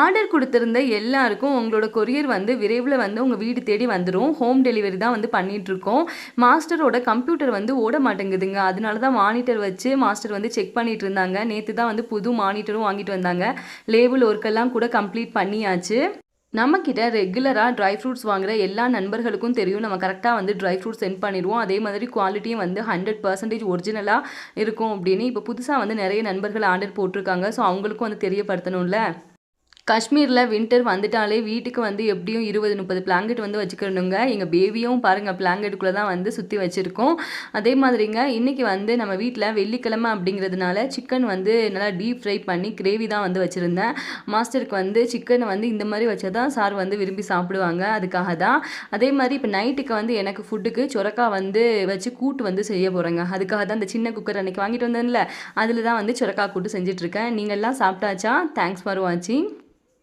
Order கொடுத்துருந்த எல்லாருக்கும் உங்களோட courier வந்து விரைவில் வந்து உங்கள் வீடு தேடி வந்துடும் ஹோம் டெலிவரி தான் வந்து பண்ணிகிட்ருக்கோம் மாஸ்டரோட கம்ப்யூட்டர் வந்து ஓட மாட்டேங்குதுங்க. அதனால தான் மானிட்டர் வச்சு மாஸ்டர் வந்து செக் பண்ணிகிட்டு இருந்தாங்க. நேற்று தான் வந்து புது மானிட்டரும் வாங்கிட்டு வந்தாங்க. லேபிள் ஒர்க்கெல்லாம் கூட கம்ப்ளீட் பண்ணியாச்சு. நம்மக்கிட்ட ரெகுலராக ட்ரை ஃப்ரூட்ஸ் வாங்குகிற எல்லா நண்பர்களுக்கும் தெரியும். நம்ம கரெக்டாக வந்து ட்ரை ஃப்ரூட்ஸ் சென்ட் பண்ணிடுவோம். அதே மாதிரி குவாலிட்டியும் வந்து ஹண்ட்ரட் பர்சன்டேஜ் ஒரிஜினலாக இருக்கும் அப்படின்னு இப்போ புதுசாக வந்து நிறைய நண்பர்கள் ஆர்டர் போட்டிருக்காங்க. ஸோ அவங்களுக்கும் வந்து தெரியப்படுத்தணும்ல? காஷ்மீரில் வின்டர் வந்துட்டாலே வீட்டுக்கு வந்து எப்படியும் இருபது முப்பது பிளாங்கெட் வந்து வச்சுக்கணுங்க. எங்கள் பேபியும் பாருங்கள் பிளாங்கெட்டுக்குள்ளே தான் வந்து சுற்றி வச்சுருக்கோம். அதே மாதிரிங்க இன்றைக்கி வந்து நம்ம வீட்டில் வெள்ளிக்கிழமை அப்படிங்கிறதுனால சிக்கன் வந்து நல்லா டீப் ஃப்ரை பண்ணி கிரேவி தான் வந்து வச்சுருந்தேன். மாஸ்டருக்கு வந்து சிக்கனை வந்து இந்த மாதிரி வச்சா தான் சார் வந்து விரும்பி சாப்பிடுவாங்க. அதுக்காக தான். அதே மாதிரி இப்போ நைட்டுக்கு வந்து எனக்கு ஃபுட்டுக்கு சுரக்கா வந்து வச்சு கூட்டு வந்து செய்ய போகிறேங்க அதுக்காக தான் அந்த சின்ன குக்கர் அன்றைக்கி வாங்கிட்டு வந்தேன்ல. அதில் தான் வந்து சுரக்கா கூட்டு செஞ்சிட்ருக்கேன் நீங்கள்லாம் சாப்பிட்டாச்சா? தேங்க்ஸ் ஃபார் வாட்சிங்